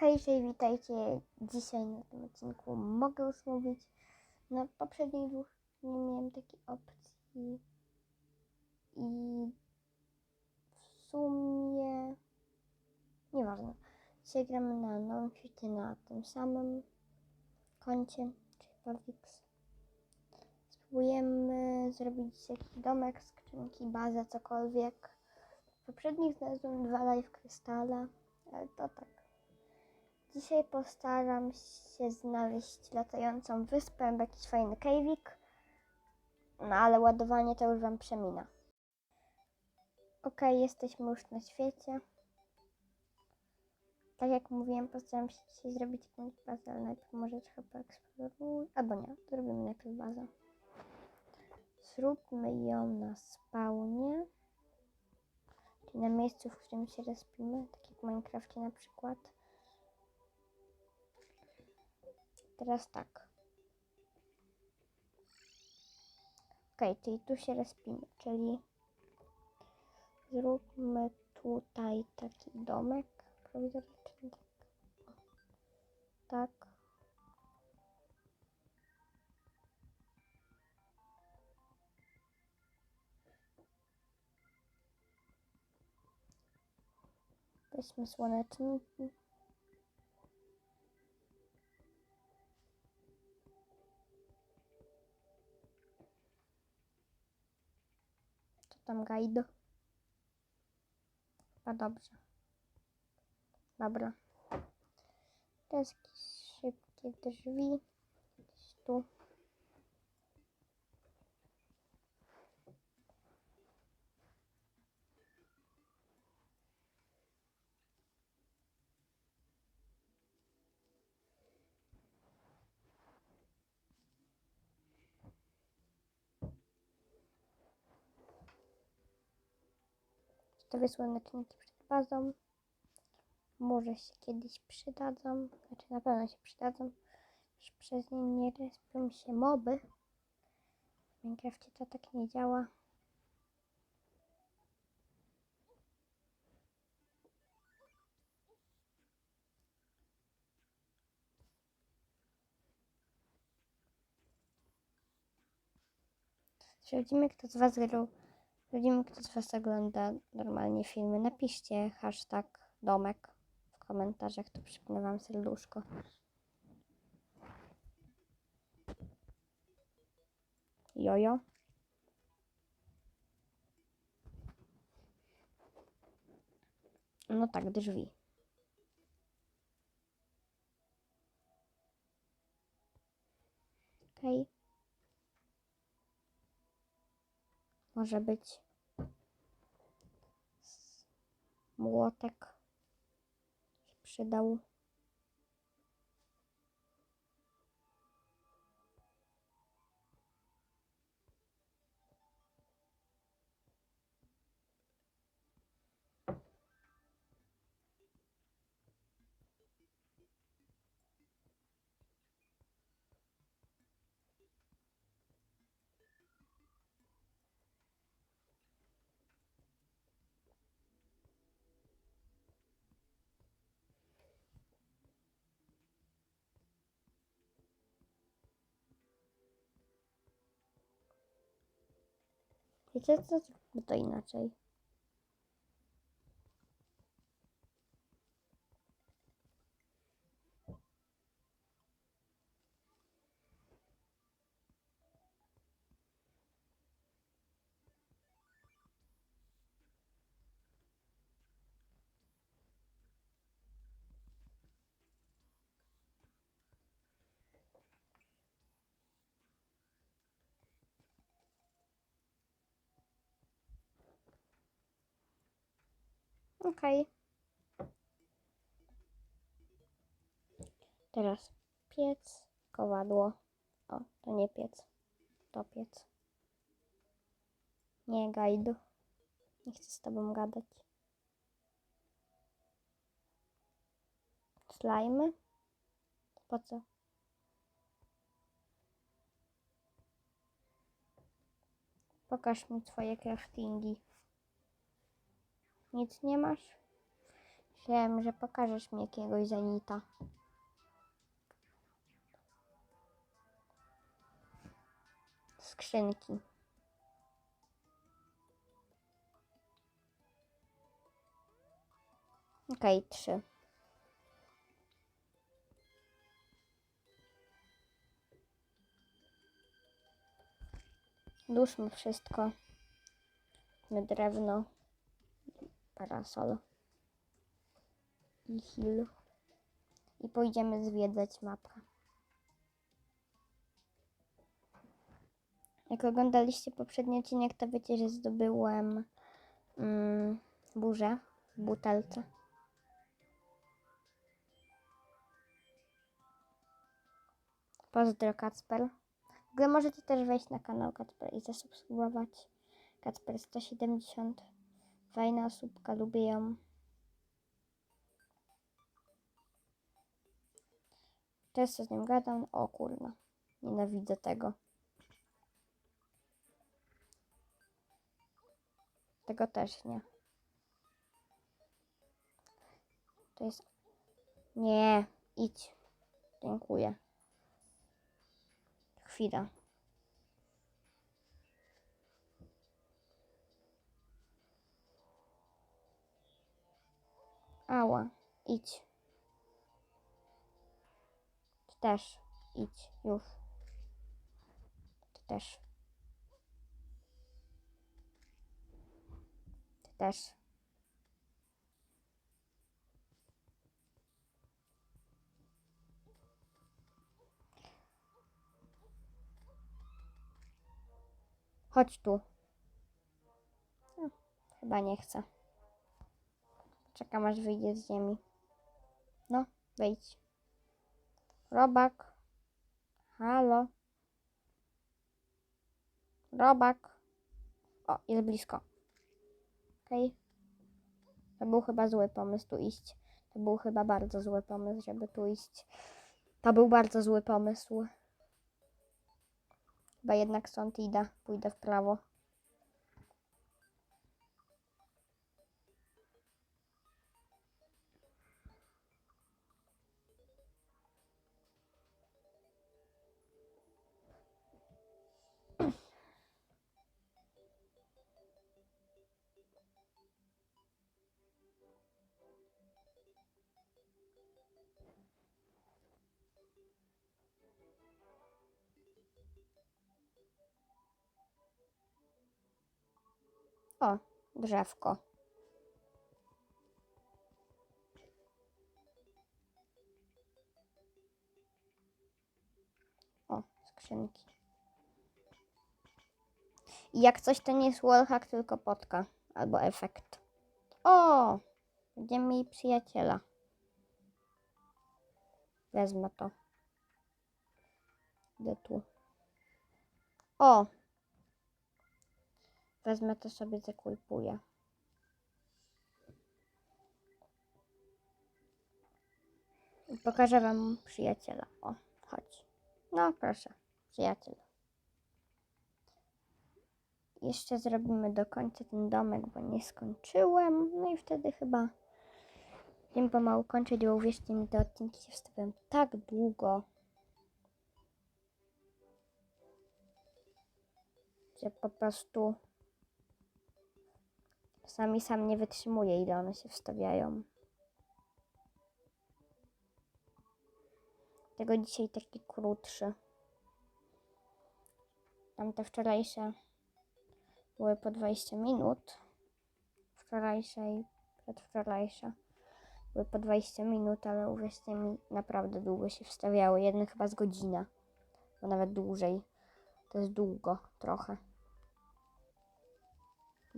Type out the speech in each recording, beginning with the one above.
Hejże, witajcie. Dzisiaj na tym odcinku mogę już mówić. Na poprzednich dwóch nie miałem takiej opcji. I w sumie nieważne. Dzisiaj gramy na nowym świecie na tym samym koncie, czyli Pavix. Spróbujemy zrobić jakiś domek, skrzynki, bazę, cokolwiek. W poprzednich znalazłem dwa live krystale, ale to tak. Dzisiaj postaram się znaleźć latającą wyspę jakiś fajny kejwik. No ale ładowanie to już wam przemina. Ok, jesteśmy już na świecie. Tak jak mówiłem, postaram się dzisiaj zrobić jakąś bazę, ale najpierw może trochę poeksploruj. Albo nie, zrobimy najpierw bazę. Zróbmy ją na spawnie. Czyli na miejscu, w którym się respimy, tak jak w Minecrafcie na przykład. Teraz tak. Ok, czyli tu się respimy, czyli zróbmy tutaj taki domek prowizoryczny. Tak. Tak. Weźmy słoneczniki. Tam guide? Chyba dobrze. Dobra. Teraz jakieś szybkie drzwi. Gdzieś tu. Zostawię słoneczniki przed bazą. Może się kiedyś przydadzą. Znaczy na pewno się przydadzą. Już przez nie nie respią się moby. W to tak nie działa. Sprawdzimy, kto z Was grał. Sprawdzimy, kto z Was ogląda normalnie filmy. Napiszcie hashtag domek w komentarzach, to przypnę Wam serduszko. Jojo. No tak, drzwi. Okej. Może być młotek się przydał. Wiecie co? Zróbmy to inaczej. Okej. Teraz piec, kowadło. O, to nie piec. To piec. Nie, gajdu. Nie chcę z tobą gadać. Slajmy? Po co? Pokaż mi twoje craftingi. Nic nie masz? Myślałem, że pokażesz mi jakiegoś zenita. Skrzynki. Okej, trzy. Duszmy wszystko. My drewno. Parasol. I hill. I pójdziemy zwiedzać mapkę. Jak oglądaliście poprzedni odcinek, to wiecie, że zdobyłem mm, burzę w butelce. Pozdro Kacper. W ogóle możecie też wejść na kanał Kacper i zasubskrybować. Kacper 170. Fajna osóbka, lubię ją. Często z nim gadam. O kurna. Nienawidzę tego. Tego też nie. To jest... Nie, idź. Dziękuję. Chwila. Ała, idź. Ty też, idź, już. Ty też. Ty też. Chodź tu. No, chyba nie chcę. Czekam aż wyjdzie z ziemi. No, wejdź. Robak. Halo. Robak. O, jest blisko. Okej. To był chyba zły pomysł tu iść. To był chyba bardzo zły pomysł, żeby tu iść. To był bardzo zły pomysł. Chyba jednak stąd idę. Pójdę w prawo. O, drzewko. O, skrzynki. Jak coś to nie jest wallhack, tylko potka albo efekt. O! Będziemy mieli przyjaciela. Wezmę to. Idę tu. O! Wezmę to sobie, zakujpuję. Pokażę wam przyjaciela. O, chodź. No, proszę, przyjaciel. Jeszcze zrobimy do końca ten domek, bo nie skończyłem. No i wtedy chyba będziemy pomału kończyć, bo uwierzcie mi, te odcinki się wstawiam tak długo. Że po prostu Czasami sam nie wytrzymuję, ile one się wstawiają. Tego dzisiaj taki krótszy. Tamte wczorajsze były po 20 minut. Wczorajsze i przedwczorajsze były po 20 minut, ale uwierzcie mi, naprawdę długo się wstawiały. Jedne chyba z godzina, bo nawet dłużej. To jest długo trochę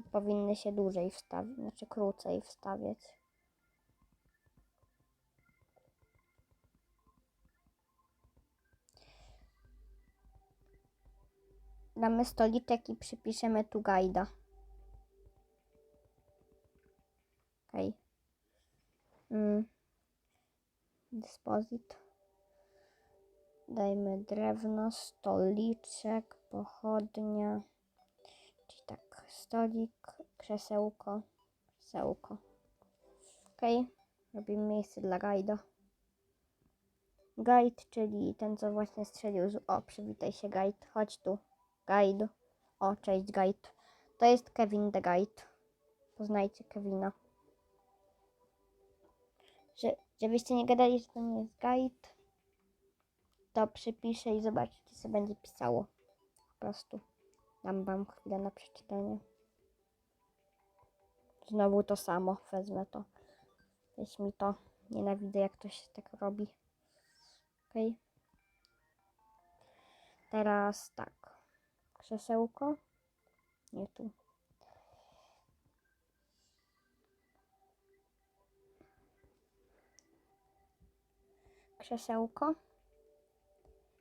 powinny się dłużej wstawić, znaczy krócej wstawiać. Damy stoliczek i przypiszemy tu guida. Okej. Okay. Mm. Dyspozyt. Dajmy drewno, stoliczek, pochodnia. Czyli tak, stolik, krzesełko, krzesełko. Ok. robimy miejsce dla guida. Guide, czyli ten, co właśnie strzelił z... O, przywitaj się, guide. Chodź tu. Guide. O, cześć, guide. To jest Kevin the Guide. Poznajcie Kevina. Że, żebyście nie gadali, że to nie jest guide, to przypiszę i zobaczycie, co będzie pisało. Po prostu. Dam wam chwilę na przeczytanie. Znowu to samo. Wezmę to. Weź mi to. Nienawidzę, jak to się tak robi. Okej. Teraz tak. Krzesełko. Nie tu. Krzesełko.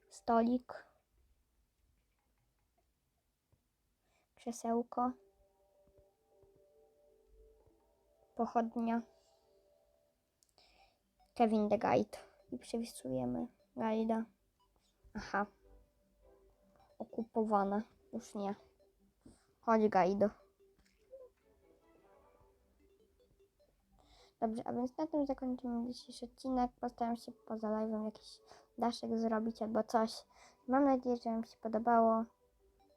Stolik. Krzesełko. Pochodnia. Kevin the Guide. I przepisujemy guida. Aha. Okupowane. Już nie. Chodź guide. Dobrze, a więc na tym zakończymy dzisiejszy odcinek. Postaram się poza live'em jakiś daszek zrobić albo coś. Mam nadzieję, że Wam się podobało.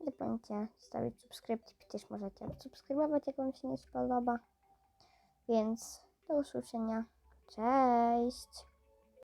Nie zapomnijcie stawić subskrypcji. Przecież możecie subskrybować, jak Wam się nie spodoba. Więc do usłyszenia. Cześć!